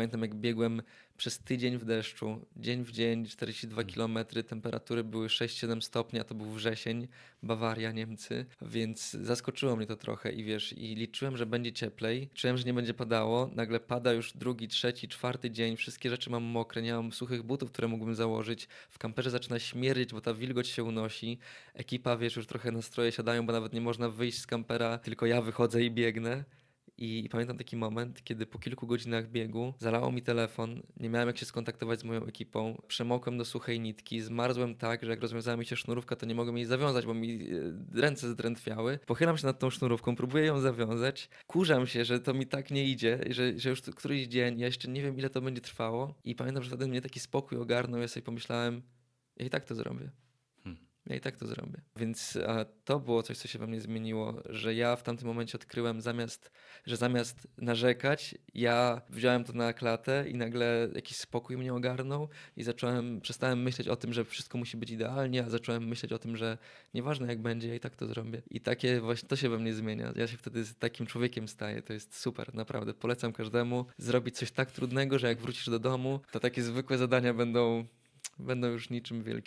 Pamiętam jak biegłem przez tydzień w deszczu, dzień w dzień, 42 km, temperatury były 6-7 stopni, a to był wrzesień, Bawaria, Niemcy, więc zaskoczyło mnie to trochę i wiesz, i liczyłem, że będzie cieplej, czułem, że nie będzie padało, nagle pada już drugi, trzeci, czwarty dzień, wszystkie rzeczy mam mokre, nie mam suchych butów, które mógłbym założyć, w kamperze zaczyna śmierdzieć, bo ta wilgoć się unosi, ekipa, wiesz, już trochę nastroje siadają, bo nawet nie można wyjść z kampera, tylko ja wychodzę i biegnę. I pamiętam taki moment, kiedy po kilku godzinach biegu zalało mi telefon, nie miałem jak się skontaktować z moją ekipą, przemokłem do suchej nitki, zmarzłem tak, że jak rozwiązała mi się sznurówka, to nie mogłem jej zawiązać, bo mi e, ręce zdrętwiały. Pochylam się nad tą sznurówką, próbuję ją zawiązać, kurzam się, że to mi tak nie idzie, że, że już któryś dzień, ja jeszcze nie wiem ile to będzie trwało i pamiętam, że wtedy mnie taki spokój ogarnął, ja sobie pomyślałem, ja i tak to zrobię. Ja i tak to zrobię. Więc to było coś, co się we mnie zmieniło, że ja w tamtym momencie odkryłem zamiast, że zamiast narzekać, ja wziąłem to na klatę i nagle jakiś spokój mnie ogarnął i zacząłem, przestałem myśleć o tym, że wszystko musi być idealnie, a zacząłem myśleć o tym, że nieważne jak będzie, ja i tak to zrobię. I takie właśnie, to się we mnie zmienia. Ja się wtedy takim człowiekiem staję. To jest super, naprawdę. Polecam każdemu zrobić coś tak trudnego, że jak wrócisz do domu, to takie zwykłe zadania będą, będą już niczym wielkim.